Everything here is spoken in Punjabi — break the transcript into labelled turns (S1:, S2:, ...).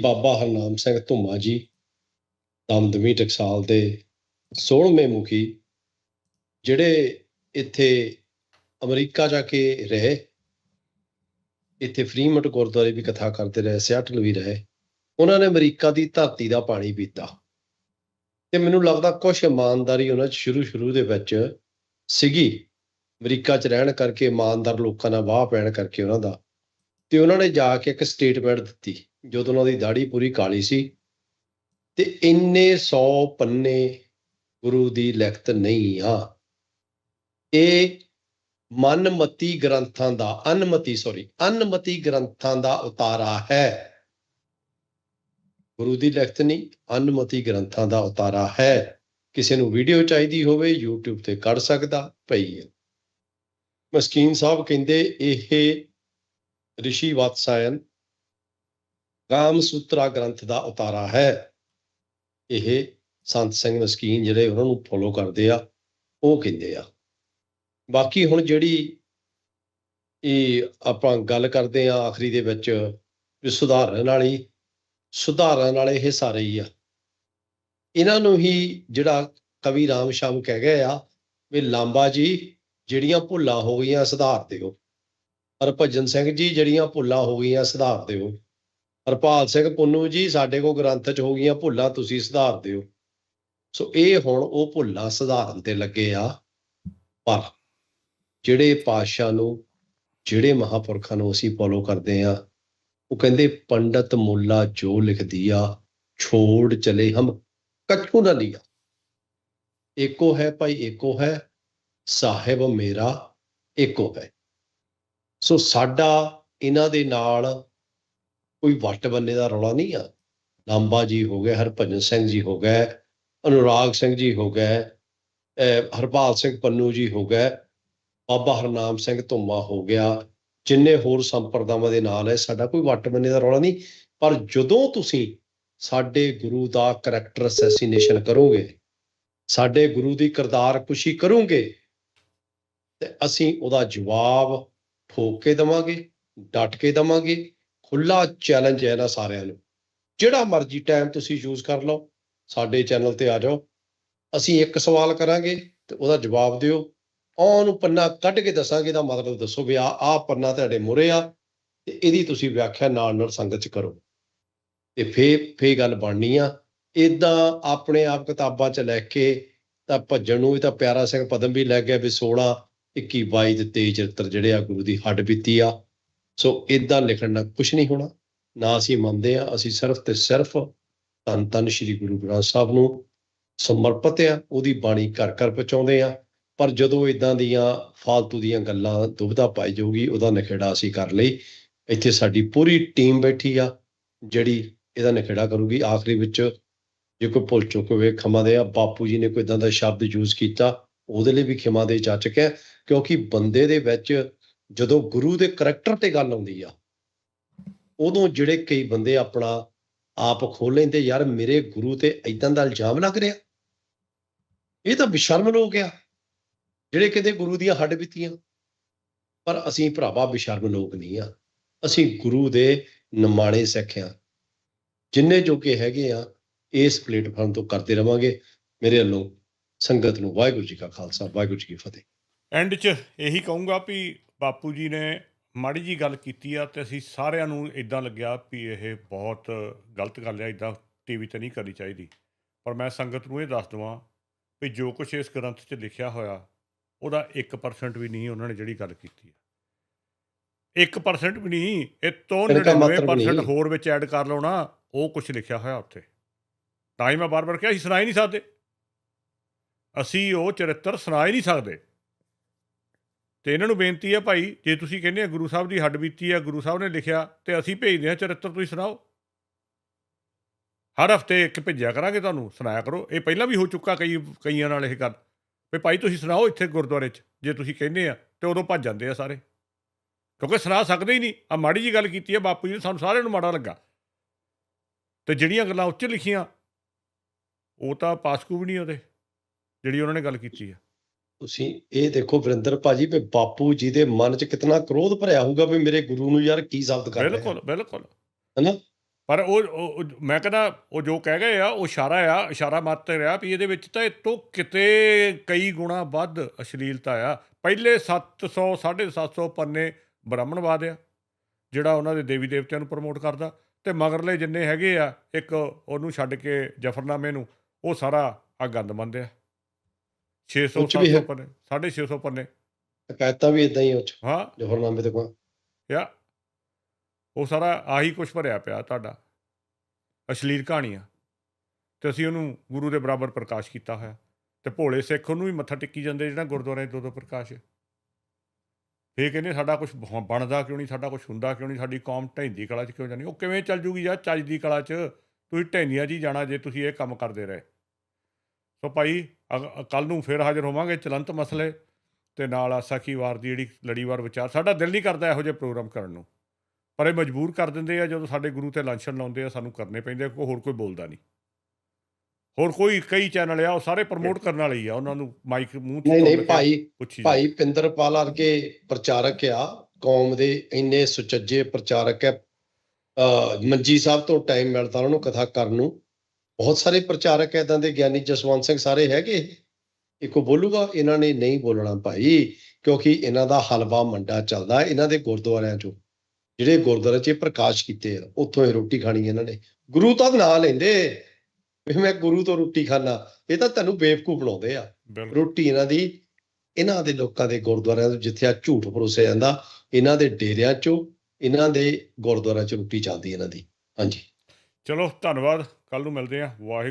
S1: ਬਾਬਾ ਹਰਨਾਮ ਸਿੰਘ ਧੁੰਮਾ ਜੀ ਦਮਦਮੀ ਟਕਸਾਲ ਦੇ 16ਵੇਂ ਮੁਖੀ, ਜਿਹੜੇ ਇੱਥੇ ਅਮਰੀਕਾ ਜਾ ਕੇ ਰਹੇ, ਇੱਥੇ ਫਰੀਮਟ ਗੁਰਦੁਆਰੇ ਵੀ ਕਥਾ ਕਰਦੇ ਰਹੇ, ਸਿਆਟਲ ਵੀ ਰਹੇ, ਉਹਨਾਂ ਨੇ ਅਮਰੀਕਾ ਦੀ ਧਰਤੀ ਦਾ ਪਾਣੀ ਪੀਤਾ। ਤੇ ਮੈਨੂੰ ਲੱਗਦਾ ਕੁਝ ਇਮਾਨਦਾਰੀ ਉਹਨਾਂ 'ਚ ਸ਼ੁਰੂ ਸ਼ੁਰੂ ਦੇ ਵਿੱਚ ਸੀਗੀ। ਅਮਰੀਕਾ 'ਚ ਰਹਿਣ ਕਰਕੇ, ਇਮਾਨਦਾਰ ਲੋਕਾਂ ਨਾਲ ਵਾਹ ਪੈਣ ਕਰਕੇ ਉਹਨਾਂ ਦਾ। ਤੇ ਉਹਨਾਂ ਨੇ ਜਾ ਕੇ ਇੱਕ ਸਟੇਟਮੈਂਟ ਦਿੱਤੀ, ਜਦੋਂ ਉਹਨਾਂ ਦੀ ਦਾੜੀ ਪੂਰੀ ਕਾਲੀ ਸੀ, ਤੇ ਇੰਨੇ 100 ਪੰਨੇ ਗੁਰੂ ਦੀ ਲਿਖਤ ਨਹੀਂ ਆ। ਇਹ ਮਨਮਤੀ ਗ੍ਰੰਥਾਂ ਦਾ, ਅਨਮਤੀ ਸੌਰੀ ਅਨਮਤੀ ਗ੍ਰੰਥਾਂ ਦਾ ਉਤਾਰਾ ਹੈ। ਗੁਰੂ ਦੀ ਲਿਖਤ ਨਹੀਂ, ਅਨਮਤੀ ਗ੍ਰੰਥਾਂ ਦਾ ਉਤਾਰਾ ਹੈ। ਕਿਸੇ ਨੂੰ ਵੀਡੀਓ ਚਾਹੀਦੀ ਹੋਵੇ, YouTube ਤੇ ਕੱਢ ਸਕਦਾ ਪਈ ਹੈ ਮਸਕੀਨ ਸਾਹਿਬ ਕਹਿੰਦੇ, ਇਹ ਰਿਸ਼ੀ ਵਾਤਸਾਇਨ ਕਾਮ ਸੂਤਰਾ ਗ੍ਰੰਥ ਦਾ ਉਤਾਰਾ ਹੈ। ਇਹ ਸੰਤ ਸਿੰਘ ਮਸਕੀਨ ਜਿਹੜੇ ਉਹਨਾਂ ਨੂੰ ਫੋਲੋ ਕਰਦੇ ਆ, ਉਹ ਕਹਿੰਦੇ ਆ। ਬਾਕੀ ਹੁਣ ਜਿਹੜੀ ਇਹ ਆਪਾਂ ਗੱਲ ਕਰਦੇ ਆ ਆਖਰੀ ਦੇ ਵਿੱਚ, ਵੀ ਸੁਧਾਰਨ ਵਾਲੀ, ਸੁਧਾਰਨ ਵਾਲੇ ਇਹ ਸਾਰੇ ਹੀ ਆ। ਇਹਨਾਂ ਨੂੰ ਹੀ ਜਿਹੜਾ ਕਵੀ ਰਾਮ ਸ਼ਾਮ ਕਹਿ ਗਏ ਆ, ਵੀ ਲਾਂਬਾ ਜੀ, ਜਿਹੜੀਆਂ ਭੁੱਲਾਂ ਹੋ ਗਈਆਂ ਸੁਧਾਰ ਦਿਓ। ਹਰਭਜਨ ਸਿੰਘ ਜੀ ਜਿਹੜੀਆਂ ਭੁੱਲਾਂ ਹੋ ਗਈਆਂ ਸੁਧਾਰ ਦਿਓ। ਹਰਪਾਲ ਸਿੰਘ ਪੁੰਨੂ ਜੀ, ਸਾਡੇ ਕੋਲ ਗ੍ਰੰਥ 'ਚ ਹੋ ਗਈਆਂ ਭੁੱਲਾਂ ਤੁਸੀਂ ਸੁਧਾਰ ਦਿਓ। ਸੋ ਇਹ ਹੁਣ ਉਹ ਭੁੱਲਾਂ ਸੁਧਾਰਨ ਤੇ ਲੱਗੇ ਆ। ਪਰ ਜਿਹੜੇ ਪਾਤਸ਼ਾਹ ਨੂੰ, ਜਿਹੜੇ ਮਹਾਪੁਰਖਾਂ ਨੂੰ ਅਸੀਂ ਫੋਲੋ ਕਰਦੇ ਆ, ਉਹ ਕਹਿੰਦੇ ਪੰਡਤ ਮੁੱਲਾ ਜੋ ਲਿਖਦੀ ਆ, ਛੋੜ ਚਲੇ ਹਮ ਕਛੂ ਨਾ ਲਿਆ। ਏਕੋ ਹੈ ਭਾਈ ਏਕੋ ਹੈ, ਸਾਹਿਬ ਮੇਰਾ ਏਕੋ ਹੈ। ਸੋ ਸਾਡਾ ਇਹਨਾਂ ਦੇ ਨਾਲ ਕੋਈ ਵੱਟ ਬੰਨੇ ਦਾ ਰੌਲਾ ਨਹੀਂ ਆ। ਲਾਂਬਾ ਜੀ ਹੋ ਗਏ, ਹਰਭਜਨ ਸਿੰਘ ਜੀ ਹੋ ਗਏ, ਅਨੁਰਾਗ ਸਿੰਘ ਜੀ ਹੋ ਗਏ ਹਰਪਾਲ ਸਿੰਘ ਪੰਨੂ ਜੀ ਹੋ ਗਏ, ਬਾਬਾ ਹਰਨਾਮ ਸਿੰਘ ਧੁੰਮਾ ਹੋ ਗਿਆ, ਜਿੰਨੇ ਹੋਰ ਸੰਪਰਦਾਵਾਂ ਦੇ ਨਾਲ ਹੈ, ਸਾਡਾ ਕੋਈ ਵੱਟ ਬੰਨੇ ਦਾ ਰੌਲਾ ਨਹੀਂ। ਪਰ ਜਦੋਂ ਤੁਸੀਂ ਸਾਡੇ ਗੁਰੂ ਦਾ ਕਰੈਕਟਰ ਅਸੈਸੀਨੇਸ਼ਨ ਕਰੋਗੇ, ਸਾਡੇ ਗੁਰੂ ਦੀ ਕਿਰਦਾਰ ਕੁਸ਼ੀ ਕਰੋਗੇ, ਤੇ ਅਸੀਂ ਉਹਦਾ ਜਵਾਬ ਠੋਕ ਕੇ ਦਵਾਂਗੇ, ਡਟ ਕੇ ਦਵਾਂਗੇ, ਖੁੱਲਾ ਚੈਲੰਜ ਹੈ ਨਾ ਸਾਰਿਆਂ ਨੂੰ। ਜਿਹੜਾ ਮਰਜ਼ੀ ਟਾਈਮ ਤੁਸੀਂ ਯੂਜ਼ ਕਰ ਲਓ, ਸਾਡੇ ਚੈਨਲ ਤੇ ਆ ਜਾਓ। ਅਸੀਂ ਇੱਕ ਸਵਾਲ ਕਰਾਂਗੇ ਤੇ ਉਹਦਾ ਜਵਾਬ ਦਿਓ। ਉਹਨੂੰ ਪੰਨਾ ਕੱਢ ਕੇ ਦੱਸਾਂਗੇ ਦਾ ਮਤਲਬ ਦੱਸੋ ਵੀ ਆ ਆ ਪੰਨਾ ਤੁਹਾਡੇ ਮੁਰੇ ਆ, ਤੇ ਇਹਦੀ ਤੁਸੀਂ ਵਿਆਖਿਆ ਨਾਲ ਨਾਲ ਸੰਗਤ ਚ ਕਰੋ। ਤੇ ਫੇ ਫੇ ਗੱਲ ਬਣਨੀ ਆ। ਇਦਾਂ ਆਪਣੇ ਆਪ ਕਿਤਾਬਾਂ ਚ ਲੈ ਕੇ ਤਾਂ ਭੱਜਣ ਨੂੰ ਵੀ ਤਾਂ ਪਿਆਰਾ ਸਿੰਘ ਪਦਮ ਵੀ ਲੈ ਗਿਆ ਵੀ 16 21 22 ਦੇ ਤੇਜ ਚਰਿੱਤਰ ਜਿਹੜੇ ਆ ਗੁਰੂ ਦੀ ਹੱਡ ਬੀਤੀ ਆ। ਸੋ ਇਦਾਂ ਲਿਖਣ ਨਾਲ ਕੁਝ ਨਹੀਂ ਹੋਣਾ। ਨਾ ਅਸੀਂ ਮੰਨਦੇ ਆ, ਅਸੀਂ ਸਿਰਫ ਤੇ ਸਿਰਫ ਧੰਨ ਧੰਨ ਸ੍ਰੀ ਗੁਰੂ ਗ੍ਰੰਥ ਸਾਹਿਬ ਨੂੰ ਸਮਰਪਿਤ ਆ, ਉਹਦੀ ਬਾਣੀ ਘਰ ਘਰ ਪਹੁੰਚਾਉਂਦੇ ਆ। ਪਰ ਜਦੋਂ ਇਦਾਂ ਦੀਆਂ ਫਾਲਤੂ ਦੀਆਂ ਗੱਲਾਂ ਦੁਬਦਾ ਪਾਈ ਜਾਊਗੀ, ਉਹਦਾ ਨਖੇੜਾ ਅਸੀਂ ਕਰ ਲਈ। ਇੱਥੇ ਸਾਡੀ ਪੂਰੀ ਟੀਮ ਬੈਠੀ ਆ, ਜਿਹੜੀ ਇਹਦਾ ਨਖੇੜਾ ਕਰੂਗੀ। ਆਖਰੀ ਵਿੱਚ ਜੇ ਕੋਈ ਭੁੱਲ ਚੁੱਕ ਹੋਵੇ, ਖਮਾ ਦੇ ਆ, ਬਾਪੂ ਜੀ ਨੇ ਕੋਈ ਇਦਾਂ ਦਾ ਸ਼ਬਦ ਯੂਜ਼ ਕੀਤਾ ਉਹਦੇ ਲਈ ਵੀ ਖਿਮਾ ਦੇ ਜਾ ਹੈ, ਕਿਉਂਕਿ ਬੰਦੇ ਦੇ ਵਿੱਚ ਜਦੋਂ ਗੁਰੂ ਦੇ ਕਰੈਕਟਰ ਤੇ ਗੱਲ ਆਉਂਦੀ ਆ, ਉਦੋਂ ਜਿਹੜੇ ਕਈ ਬੰਦੇ ਆਪਣਾ ਆਪ ਖੋਲ ਲੈਂਦੇ, ਯਾਰ ਮੇਰੇ ਗੁਰੂ ਤੇ ਇਦਾਂ ਦਾ ਇਲਜ਼ਾਮ ਲੱਗ ਰਿਹਾ। ਇਹ ਤਾਂ ਬਿਸ਼ਰਮ ਲੋਕ ਆ, ਜਿਹੜੇ ਕਹਿੰਦੇ ਗੁਰੂ ਦੀਆਂ ਹੱਡ ਬੀਤੀਆਂ। ਪਰ ਅਸੀਂ ਭਰਾਵਾ ਬਿਸ਼ਰਮ ਲੋਕ ਨਹੀਂ ਆ, ਅਸੀਂ ਗੁਰੂ ਦੇ ਨਿਮਾਣੇ ਸਿੱਖ ਆ। ਜਿੰਨੇ ਜੋਗੇ ਹੈਗੇ ਆ, ਇਸ ਪਲੇਟਫਾਰਮ ਤੋਂ ਕਰਦੇ ਰਵਾਂਗੇ। ਮੇਰੇ ਵੱਲੋਂ ਸੰਗਤ ਨੂੰ ਵਾਹਿਗੁਰੂ ਜੀ ਕਾ ਖਾਲਸਾ ਵਾਹਿਗੁਰੂ ਜੀ ਕੀ ਫਤਿਹ।
S2: ਐਂਡ 'ਚ ਇਹੀ ਕਹੂੰਗਾ ਵੀ ਬਾਪੂ ਜੀ ਨੇ ਮਾੜੀ ਜੀ ਗੱਲ ਕੀਤੀ ਆ ਤੇ ਅਸੀਂ ਸਾਰਿਆਂ ਨੂੰ ਇਦਾਂ ਲੱਗਿਆ ਵੀ ਇਹ ਬਹੁਤ ਗਲਤ ਗੱਲ ਆ ਇਦਾਂ ਟੀਵੀ ਤੇ ਨਹੀਂ ਕਰਨੀ ਚਾਹੀਦੀ। ਪਰ ਮੈਂ ਸੰਗਤ ਨੂੰ ਇਹ ਦੱਸ ਦਵਾਂ ਵੀ ਜੋ ਕੁਝ ਇਸ ਗ੍ਰੰਥ 'ਚ ਲਿਖਿਆ ਹੋਇਆ ਉਹਦਾ 1% ਵੀ ਨਹੀਂ ਉਹਨਾਂ ਨੇ ਜਿਹੜੀ ਗੱਲ ਕੀਤੀ ਆ। 1% ਵੀ ਨਹੀਂ ਇਹ ਤੋਂ
S1: ਇਹਦਾ ਮਤਲਬ
S2: 99%
S1: ਨਹੀਂ।
S2: ਹੋਰ ਵਿੱਚ ਐਡ ਕਰ ਲਓ ਨਾ ਉਹ ਕੁਝ ਲਿਖਿਆ ਹੋਇਆ ਉੱਥੇ। ਤਾਂ ਹੀ ਮੈਂ ਬਾਰ-ਬਾਰ ਕਿਹਾ ਅਸੀਂ ਸੁਣਾ ਹੀ ਨਹੀਂ ਸਕਦੇ। ਅਸੀਂ ਉਹ ਚਰਿੱਤਰ ਸੁਣਾ ਹੀ ਨਹੀਂ ਸਕਦੇ। ਤੇ ਇਹਨਾਂ ਨੂੰ ਬੇਨਤੀ ਹੈ ਭਾਈ, ਜੇ ਤੁਸੀਂ ਕਹਿੰਦੇ ਆ ਗੁਰੂ ਸਾਹਿਬ ਦੀ ਹੱਡ ਬੀਤੀ ਆ, ਗੁਰੂ ਸਾਹਿਬ ਨੇ ਲਿਖਿਆ, ਤੇ ਅਸੀਂ ਭੇਜਦੇ ਹਾਂ ਚਰਿੱਤਰ ਤੁਸੀਂ ਸੁਣਾਓ। ਹਰ ਹਫ਼ਤੇ ਇੱਕ ਭੇਜਿਆ ਕਰਾਂਗੇ ਤੁਹਾਨੂੰ, ਸੁਣਾਇਆ ਕਰੋ। ਇਹ ਪਹਿਲਾਂ ਵੀ ਹੋ ਚੁੱਕਾ ਕਈ, ਕਈਆਂ ਨਾਲ ਇਹ ਗੱਲ। ਵੀ ਭਾਈ ਤੁਸੀਂ ਸੁਣਾਓ ਇੱਥੇ ਗੁਰਦੁਆਰੇ 'ਚ, ਜੇ ਤੁਸੀਂ ਕਹਿੰਦੇ ਆ, ਤੇ ਉਦੋਂ ਭੱਜ ਜਾਂਦੇ ਆ ਸਾਰੇ। ਕਿਉਂਕਿ ਸੁਣਾ ਸਕਦੇ ਹੀ ਨਹੀਂ। ਆ ਮਾੜੀ ਜੀ ਗੱਲ ਕੀਤੀ ਹੈ ਬਾਪੂ ਜੀ ਨੇ, ਸਾਨੂੰ ਸਾਰਿਆਂ ਨੂੰ ਮਾੜਾ ਲੱਗਾ। ਤੇ ਜਿਹੜੀਆਂ ਗੱਲਾਂ ਉੱਚ ਲਿਖੀਆਂ, ਉਹ ਤਾਂ ਪਾਸਕੂ ਵੀ ਨਹੀਂ ਉਹਦੇ। ਜਿਹੜੀ ਉਹਨਾਂ ਨੇ ਗੱਲ ਕੀਤੀ ਆ।
S1: ਤੁਸੀਂ ਇਹ ਦੇਖੋ ਵਰਿੰਦਰ ਭਾਜੀ ਵੀ ਬਾਪੂ ਜੀ ਦੇ ਮਨ 'ਚ ਕਿਤਨਾ ਕ੍ਰੋਧ ਭਰਿਆ ਹੋਊਗਾ ਵੀ ਮੇਰੇ ਗੁਰੂ ਨੂੰ ਯਾਰ ਕੀ ਸ਼ਬਦ ਕਰ ਰਿਹਾ
S2: ਬਿਲਕੁਲ ਬਿਲਕੁਲ।
S1: ਹੈਨਾ?
S2: ਪਰ ਉਹ ਮੈਂ ਕਹਿੰਦਾ ਉਹ ਜੋ ਕਹਿ ਗਏ ਆ ਉਹ ਇਸ਼ਾਰਾ ਆ ਇਸ਼ਾਰਾ ਮਾਤਰ ਰਿਹਾ ਵੀ ਇਹਦੇ ਵਿੱਚ ਤਾਂ ਇਹ ਤੋਂ ਕਿਤੇ ਕਈ ਗੁਣਾ ਵੱਧ ਅਸ਼ਲੀਲਤਾ ਆ। ਪਹਿਲੇ 700 750 ਪੰਨੇ ਬ੍ਰਾਹਮਣਵਾਦ ਆ ਜਿਹੜਾ ਉਹਨਾਂ ਦੇ ਦੇਵੀ ਦੇਵਤਿਆਂ ਨੂੰ ਪ੍ਰਮੋਟ ਕਰਦਾ। ਤੇ ਮਗਰਲੇ ਜਿੰਨੇ ਹੈਗੇ ਆ ਇੱਕ ਉਹਨੂੰ ਛੱਡ ਕੇ ਜਫਰਨਾਮੇ ਨੂੰ ਉਹ ਸਾਰਾ ਆ ਗੰਦ ਮੰਦ ਆ। 600
S1: ਉਹ 'ਚ ਵੀ
S2: 700
S1: ਹੈ।
S2: ਪੰਨੇ 650 ਪੰਨੇ।
S1: ਹਕਾਇਤਾਂ ਵੀ ਇਦਾਂ ਹੀ ਉਹ ਚ
S2: ਹਾਂ।
S1: ਜਫਰਨਾਮੇ ਤੇ ਕੋਲ।
S2: ਯਾ ਉਹ ਸਾਰਾ ਆਹੀ ਕੁਝ ਭਰਿਆ ਪਿਆ ਤੁਹਾਡਾ ਅਸ਼ਲੀਲ ਕਹਾਣੀਆਂ। ਤੇ ਅਸੀਂ ਉਹਨੂੰ ਗੁਰੂ ਦੇ ਬਰਾਬਰ ਪ੍ਰਕਾਸ਼ ਕੀਤਾ ਹੋਇਆ। ਤੇ ਭੋਲੇ ਸਿੱਖ ਉਹਨੂੰ ਵੀ ਮੱਥਾ ਟਿੱਕੀ ਜਾਂਦੇ ਜਿਹੜਾ ਗੁਰਦੁਆਰੇ ਦੋ ਦੋ ਪ੍ਰਕਾਸ਼ ਫੇਰ ਕਹਿੰਦੇ ਸਾਡਾ ਕੁਝ ਬਣਦਾ ਕਿਉਂ ਨਹੀਂ ਸਾਡਾ ਕੁਝ ਹੁੰਦਾ ਕਿਉਂ ਨਹੀਂ ਸਾਡੀ ਕੌਮ ਢੈਂਦੀ ਕਲਾ 'ਚ ਕਿਉਂ ਜਾਣੀ ਉਹ ਕਿਵੇਂ ਚੱਲ ਜੂਗੀ ਯਾਰ ਚੱਜ ਦੀ ਕਲਾ 'ਚ ਤੁਸੀਂ ਢੈਂਦੀਆਂ ਹੀ ਜਾਣਾ ਜੇ ਤੁਸੀਂ ਇਹ ਕੰਮ ਕਰਦੇ ਰਹੇ। ਸੋ ਭਾਈ ਕੱਲ ਨੂੰ ਫੇਰ ਹਾਜ਼ਰ ਹੋਵਾਂਗੇ ਚਲੰਤ ਮਸਲੇ ਤੇ ਨਾਲ ਆਸਾਖੀ ਵਾਰ ਦੀ ਜਿਹੜੀ ਲੜੀਵਾਰ ਵਿਚਾਰ ਸਾਡਾ ਦਿਲ ਨਹੀਂ ਕਰਦਾ ਇਹੋ ਜਿਹੇ ਪ੍ਰੋਗਰਾਮ ਕਰਨ ਨੂੰ। ਪਰ ਇਹ ਮਜਬੂਰ ਕਰ ਦਿੰਦੇ ਆ ਜਦੋਂ ਸਾਡੇ ਗੁਰੂ ਤੇ ਲਾਂਛਨ ਲਾਉਂਦੇ ਆ ਸਾਨੂੰ ਕਰਨੇ ਪੈਂਦੇ ਆ ਕੋਈ ਹੋਰ ਕੋਈ ਬੋਲਦਾ ਨਹੀਂ। ਹੋਰ ਕੋਈ ਕਈ ਚੈਨਲ ਆ ਉਹ ਸਾਰੇ ਪ੍ਰਮੋਟ ਕਰਨ ਵਾਲੇ ਹੀ ਆ ਉਹਨਾਂ ਨੂੰ ਮਾਈਕ ਮੂੰਹ 'ਚ
S1: ਨਹੀਂ ਨਹੀਂ
S2: ਕੇ
S1: ਭਾਈ ਭਾਈ ਪਿੰਦਰਪਾਲ ਵਰਗੇ ਪ੍ਰਚਾਰਕ ਆ ਕੌਮ ਦੇ ਇੰਨੇ ਸੁਚੱਜੇ ਪ੍ਰਚਾਰਕ ਹੈ ਮੰਜੀ ਸਾਹਿਬ ਤੋਂ ਟਾਈਮ ਮਿਲਦਾ ਉਹਨਾਂ ਨੂੰ ਕਥਾ ਕਰਨ ਨੂੰ। ਬਹੁਤ ਸਾਰੇ ਪ੍ਰਚਾਰਕ ਇਦਾਂ ਦੇ ਗਿਆਨੀ ਜਸਵੰਤ ਸਿੰਘ ਸਾਰੇ ਹੈਗੇ। ਇੱਕੋ ਬੋਲੂਗਾ ਇਹਨਾਂ ਨੇ ਨਹੀਂ ਬੋਲਣਾ ਭਾਈ ਕਿਉਂਕਿ ਇਹਨਾਂ ਦਾ ਹਲਵਾ ਮੰਡਾ ਚੱਲਦਾ ਇਹਨਾਂ ਦੇ ਗੁਰਦੁਆਰਿਆਂ ਚੋਂ। ਜਿਹੜੇ ਗੁਰਦੁਆਰੇ 'ਚ ਪ੍ਰਕਾਸ਼ ਕੀਤੇ ਆ ਉੱਥੋਂ ਇਹ ਰੋਟੀ ਖਾਣੀ ਇਹਨਾਂ ਨੇ। ਗੁਰੂ ਤਾਂ ਨਾਂ ਲੈਂਦੇ। ਵੀ ਮੈਂ ਗੁਰੂ ਤੋਂ ਰੋਟੀ ਖਾਣਾ ਇਹ ਤਾਂ ਤੈਨੂੰ ਬੇਵਕੂਫ ਬਣਾਉਂਦੇ ਆ। ਰੋਟੀ ਇਹਨਾਂ ਦੀ ਇਹਨਾਂ ਦੇ ਲੋਕਾਂ ਦੇ ਗੁਰਦੁਆਰਿਆਂ ਤੋਂ ਜਿੱਥੇ ਆ ਝੂਠ ਪਰੋਸਿਆ ਜਾਂਦਾ ਇਹਨਾਂ ਦੇ ਡੇਰਿਆਂ 'ਚੋਂ ਇਹਨਾਂ ਦੇ ਗੁਰਦੁਆਰਿਆਂ 'ਚ ਰੋਟੀ ਚੱਲਦੀ ਇਹਨਾਂ ਦੀ। ਹਾਂਜੀ।
S2: ਚਲੋ ਧੰਨਵਾਦ ਕੱਲ ਨੂੰ ਮਿਲਦੇ ਆ ਵਾਹਿਗੁਰੂ।